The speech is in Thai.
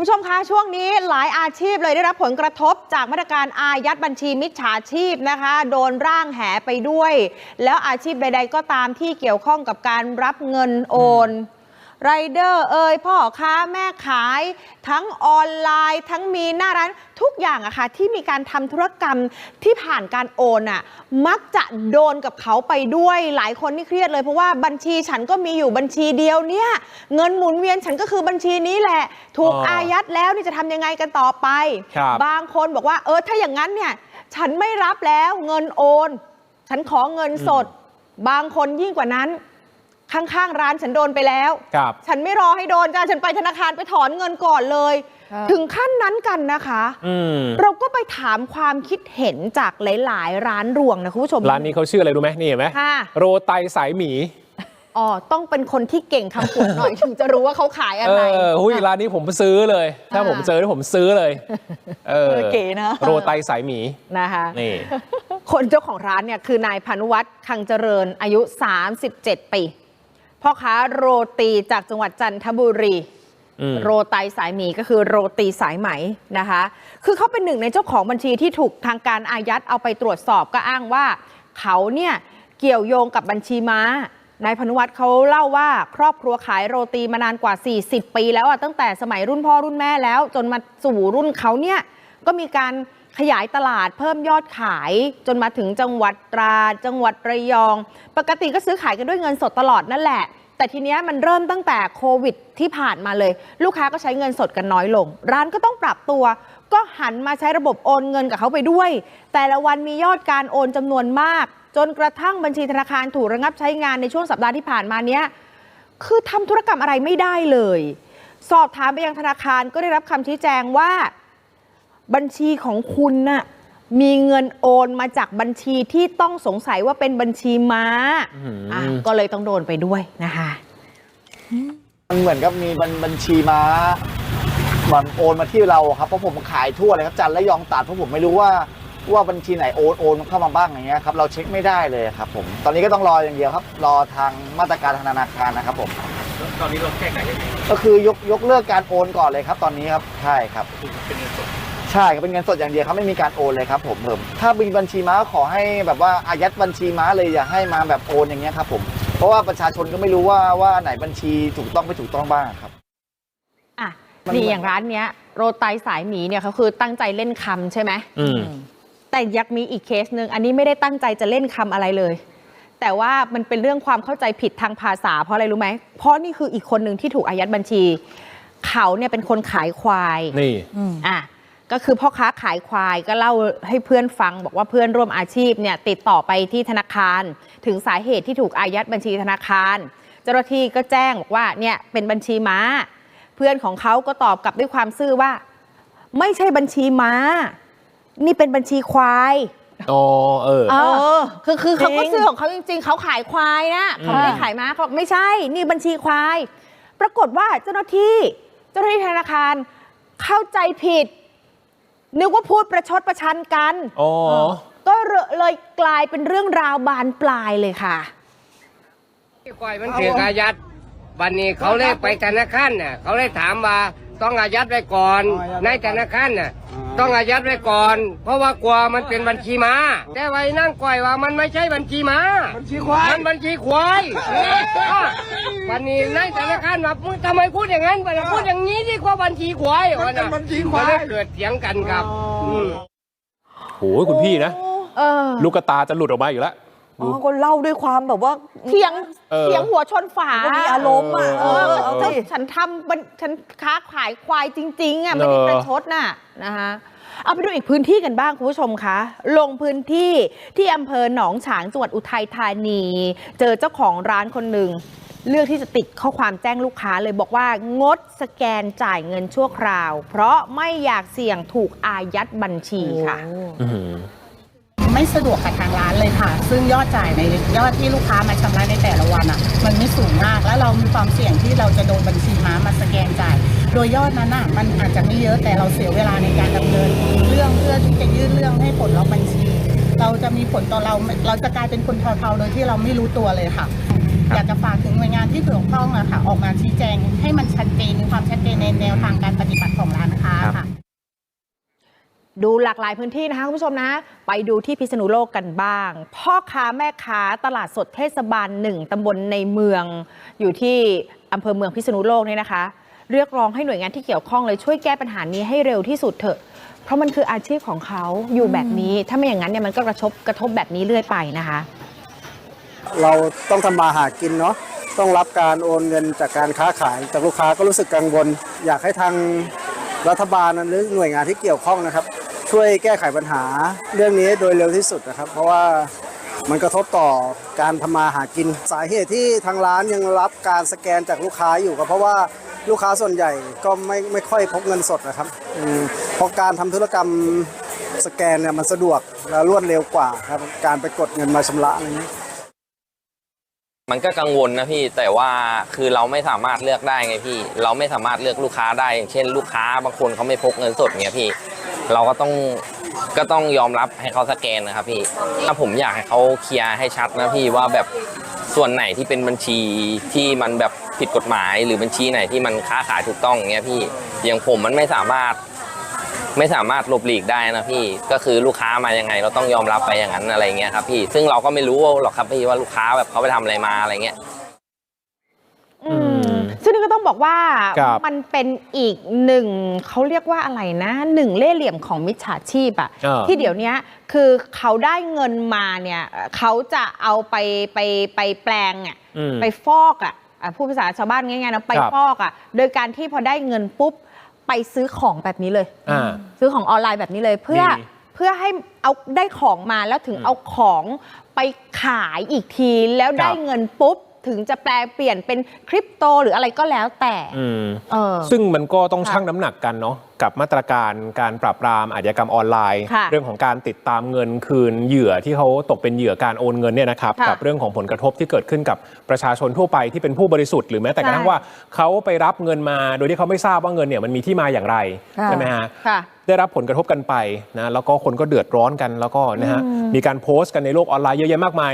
ผู้ชมคะช่วงนี้หลายอาชีพเลยได้รับผลกระทบจากมาตรการอายัดบัญชีมิจฉาชีพนะคะ โดนร่างแหไปด้วย แล้วอาชีพใด ๆ ก็ตามที่เกี่ยวข้องกับการรับเงินโอน ไรเดอร์เอ่ยพ่อค้าแม่ขาย ทั้งออนไลน์ ทั้งมีหน้าร้านทุกอย่างอะค่ะที่มีการทำธุรกรรมที่ผ่านการโอนอะมักจะโดนกับเขาไปด้วยหลายคนนี่เครียดเลยเพราะว่าบัญชีฉันก็มีอยู่บัญชีเดียวเนี่ยเงินหมุนเวียนฉันก็คือบัญชีนี้แหละ ถูกอ๋อออายัดแล้วนี่จะทำยังไงกันต่อไปครับบางคนบอกว่าเออถ้าอย่างนั้นเนี่ยฉันไม่รับแล้วเงินโอน ฉันขอเงินสด บางคนยิ่งกว่านั้น ข้างๆร้านฉันโดนไปแล้ว ครับ ฉันไม่รอให้โดนจ้าฉันไปธนาคารไปถอนเงินก่อนเลยครับถึงขั้นนั้นกันนะคะ อืมเราก็ไปถามความคิดเห็นจากหลาย ๆ ร้านรวงนะคุณผู้ชมร้านนี้เขาชื่ออะไรรู้ไหมนี่เห็นไหมค่ะโรไตสายหมีอ๋อต้องเป็นคนที่เก่งคำผวนหน่อย ถึงจะรู้ว่าเขาขายอะเอไร อหุ้ยร้านนี้ผมซื้อเลย ถ้าอ่า ผมเจอที่ผมซื้อเลย เออเออเก๋นะโรไตสายหมีนะคะ นี่ คนเจ้าของร้านเนี่ยคือนายพานุวัฒน์คังเจริญอายุ 37 ปี พ่อค้าโรตีจากจังหวัดจันทบุรีอืมโรไตสายหมีก็คือโรตีสายไหมนะคะ คือเขาเป็นหนึ่งในเจ้าของบัญชีที่ถูกทางการอายัดเอาไปตรวจสอบก็อ้างว่า เขาเนี่ยเกี่ยวโยงกับบัญชีม้านายพานุวัฒน์เขาเล่าว่าครอบครัวขายโรตีมานานกว่า 40 ปีแล้วอะตั้งแต่สมัยรุ่นพ่อรุ่นแม่แล้ว จนมาสู่รุ่นเขาเนี่ยก็มีการ ขยายตลาดเพิ่มยอดขายจนมาถึงจังหวัดตราจังหวัดระยอง ปกติก็ซื้อขายกันด้วยเงินสดตลอดนั่นแหละ แต่ทีเนี้ยมันเริ่มตั้งแต่โควิดที่ผ่านมาเลย ลูกค้าก็ใช้เงินสดกันน้อยลง ร้านก็ต้องปรับตัว ก็หันมาใช้ระบบโอนเงินกับเขาไปด้วย แต่ละวันมียอดการโอนจำนวนมาก จนกระทั่งบัญชีธนาคารถูกระงับใช้งานในช่วงสัปดาห์ที่ผ่านมาเนี้ยคือทำธุรกรรมอะไรไม่ได้เลย สอบถามไปยังธนาคารก็ได้รับคำชี้แจงว่า บัญชีของคุณน่ะมีเงินโอนมาจากบัญชีที่ต้องสงสัยว่าเป็นบัญชีม้าอื้อหืออ่อะก็เลยต้องโดนไปด้วยนะคะ มันเหมือนกับมีบัญบัญชีม้ามันโอนมาที่เราครับเพราะผมขายทั่วเลยครับจันทร์และยองตัดเพราะผมไม่รู้ว่าว่าบัญชีไหนโอนโอนเข้ามาบ้างอย่างเงี้ยครับเราเช็คไม่ได้เลยครับผมตอนนี้ก็ต้องรออย่างเดียวครับ รอทางมาตรการทางธนาคารนะครับผมตอนนี้เราแก้ไขยังไงก็คือยกยกเลิกการโอนก่อนเลยครับ ตอนนี้ครับใช่ครับคือเป็นเงินสด ใช่ครับเป็นเงินสดอย่างเดียวครับไม่มีการโอนเลยครับผมผมถ้ามีบัญชีม้าก็ขอให้แบบว่าอายัดบัญชีม้าเลยอย่าให้มาแบบโอนอย่างเงี้ยครับผมเพราะว่าประชาชนก็ไม่รู้ว่าว่าไหนบัญชีถูกต้องไม่ถูกต้องบ้างครับอะมันนี่อย่างร้านเนี้ยโรไตสายหมีเนี่ยเขาคือตั้งใจเล่นคำใช่ไหมอืม แต่ยักมีอีกเคสหนึ่งอันนี้ไม่ได้ตั้งใจจะเล่นคำอะไรเลย แต่ว่ามันเป็นเรื่องความเข้าใจผิดทางภาษา เพราะอะไรรู้ไหมเพราะนี่คืออีกคนหนึ่งที่ถูกอายัดบัญชี เขาเนี่ยเป็นคนขายควาย นี่ อะ ก็คือพ่อค้าขายควายก็เล่าให้เพื่อนฟัง บอกว่าเพื่อนร่วมอาชีพเนี่ยติดต่อไปที่ธนาคาร ถึงสาเหตุที่ถูกอายัดบัญชีธนาคาร เจ้าหน้าที่ก็แจ้งบอกว่าเนี่ยเป็นบัญชีม้า เพื่อนของเขาก็ตอบกลับด้วยความซื่อว่า ไม่ใช่บัญชีม้า นี่เป็นบัญชีควายอ๋อเออเออ คือคือเขาก็จริงซื้อของเขาจริง ๆ เขาขายควายนะเขาไม่ได้ขายม้าเขาบอกไม่ใช่ นี่บัญชีควาย ปรากฏว่าเจ้าหน้าที่ เจ้าหน้าที่ธนาคารเข้าใจผิด นึกว่าพูดประชดประชันกันอ๋อก็เลยกลายเป็นเรื่องราวบานปลายเลยค่ะก่อยมันถืออายัดวันนี้เขาเลยไปธนาคารน่ะเขาเลยถามว่าต้องอายัดไว้ก่อนในธนาคารน่ะ ต้องอายัดไว้ก่อน เพราะว่ากลัวมันเป็นบัญชีม้าแต่ไว้นั่งก่อยว่ามันไม่ใช่บัญชีม้าบัญชีควาย มันบัญชีควายอะวันนี้ในธนาคารว่ามึงทำไมพูดอย่างนั้นวันนี้พูดอย่างนี้ดีกว่าบัญชีควายมันเป็นบัญชีควายเกิดเถียงกันครับมโหคุณพี่นะ เออ ลูกกระตาจะหลุดออกมาอีกแล้ว อ๋อก็เล่าด้วยความแบบว่า เถียงเออ เถียงหัวชนฝาก็มีอารมณ์อะเอเอออเอาก็สิ ฉันทำบัญฉันค้าขายควายจริง ๆอะไม่ได้เออประชดน่ะนะคะเอาไปดูอีกพื้นที่กันบ้างคุณผู้ชมคะลงพื้นที่ที่อำเภอหนองฉางจังหวัดอุทัยธานี เจอเจ้าของร้านคนหนึ่ง เลือกที่จะติดข้อความแจ้งลูกค้าเลยบอกว่างดสแกนจ่ายเงินชั่วคราว เพราะไม่อยากเสี่ยงถูกอายัดบัญชีค่ะ อื้อหือ ไม่สะดวกกับทางร้านเลยค่ะ ซึ่งยอดจ่ายในยอดที่ลูกค้ามาชำระในแต่ละวันอะ มันไม่สูงมากแล้วเรามีความเสี่ยงที่เราจะโดนบัญชีม้ามาสแกนจ่าย โดยยอดนั้นอะมันอาจจะไม่เยอะแต่เราเสียเวลาในการดำเนินเรื่องเพื่อที่จะยื่นเรื่องให้ผลล็อกบัญชี เราจะมีผลต่อเราเราจะกลายเป็นคนเทาๆโดยที่เราไม่รู้ตัวเลยค่ะอยากจะฝากถึงหน่วยงานที่เกี่ยวข้องอะค่ะ ออกมาชี้แจงให้มันชัดเจนมีความชัดเจนในแนวทางการปฏิบัติของร้านค้าค่ะ ดูหลากหลายพื้นที่นะคะคุณผู้ชมนะ ไปดูที่พิษณุโลกกันบ้าง พ่อค้าแม่ค้าตลาดสดเทศบาลหนึ่งตำบลในเมือง อยู่ที่อำเภอเมืองพิษณุโลกเนี่ยนะคะ เรียกร้องให้หน่วยงานที่เกี่ยวข้องเลยช่วยแก้ปัญหานี้ให้เร็วที่สุดเถอะ เพราะมันคืออาชีพของเขาอยู่แบบนี้ ถ้าไม่อย่างนั้นเนี่ยมันก็กระทบกระทบแบบนี้เรื่อยไปนะคะ เราต้องทำมาหากินเนาะต้องรับการโอนเงินจากการค้าขายจากลูกค้าก็รู้สึกกังวล อยากให้ทางรัฐบาลหรือหน่วยงานที่เกี่ยวข้องนะครับ ช่วยแก้ไขปัญหาเรื่องนี้โดยเร็วที่สุดนะครับ เพราะว่ามันกระทบต่อการทำมาหากิน สาเหตุที่ทางร้านยังรับการสแกนจากลูกค้าอยู่ก็เพราะว่าลูกค้าส่วนใหญ่ก็ไม่ไม่ค่อยพกเงินสดนะครับอืมเพราะการทำธุรกรรมสแกนเนี่ยมันสะดวกและรวดเร็วกว่าครับการไปกดเงินมาชำระอะไรอย่างนี้มันก็กังวลนะพี่แต่ว่าคือเราไม่สามารถเลือกได้ไงพี่ เราไม่สามารถเลือกลูกค้าได้อย่างเช่น ลูกค้าบางคนเขาไม่พกเงินสดเงี้ยพี่ เราก็ต้องก็ต้องยอมรับให้เขาสแกนนะครับพี่ถ้าผมอยากให้เขาเคลียร์ให้ชัดนะพี่ว่าแบบส่วนไหนที่เป็นบัญชีที่มันแบบผิดกฎหมาย หรือบัญชีไหนที่มันค้าขายถูกต้องเงี้ยพี่อย่างผมมันไม่สามารถไม่สามารถหลบหลีกได้นะพี่ก็คือลูกค้ามายังไง เราต้องยอมรับไปอย่างนั้นอะไรเงี้ยครับพี่ซึ่งเราก็ไม่รู้หรอกครับพี่ว่าลูกค้าแบบเขาไปทำอะไรมาอะไรเงี้ยอืม ซึ่งนี่ก็ต้องบอกว่าครับมันเป็นอีกหนึ่งเขาเรียกว่าอะไรนะหนึ่งเล่ห์เหลี่ยมของมิจฉาชีพอะเออ ที่เดี๋ยวเนี้ยคือเขาได้เงินมาเนี่ยเขาจะเอาไปไปไปแปลงอะ อืม ไปฟอกอะอะพูดภาษาชาวบ้านง่ายๆนะไปครับฟอกอะโดยการที่พอได้เงินปุ๊บ ไปซื้อของแบบนี้เลย อ่าซื้อของออนไลน์แบบนี้เลยเพื่อดี เพื่อให้เอาได้ของมาแล้วถึงอืมเอาของไปขายอีกทีแล้วได้ครับเงินปุ๊บ ถึงจะแปลเปลี่ยนเป็นคริปโตหรืออะไรก็แล้วแต่อืมเออ ซึ่งมันก็ต้องค่ะชั่งน้ำหนักกันเนาะกับมาตรการการปราบปรามอาชญากรรมออนไลน์ ค่ะเรื่องของการติดตามเงินคืนเหยื่อที่เขาตกเป็นเหยื่อการโอนเงินเนี่ยนะครับ ค่ะกับเรื่องของผลกระทบที่เกิดขึ้นกับประชาชนทั่วไปที่เป็นผู้บริสุทธิ์หรือแม้แต่กระทั่งใช่ว่าเขาไปรับเงินมาโดยที่เขาไม่ทราบว่าเงินเนี่ยมันมีที่มาอย่างไรค่ะ ใช่ไหมฮะ ค่ะ ได้รับผลกระทบกันไปนะแล้วก็คนก็เดือดร้อนกันแล้วก็นะฮะอืมมีการโพสต์กันในโลกออนไลน์เยอะแยะมากมาย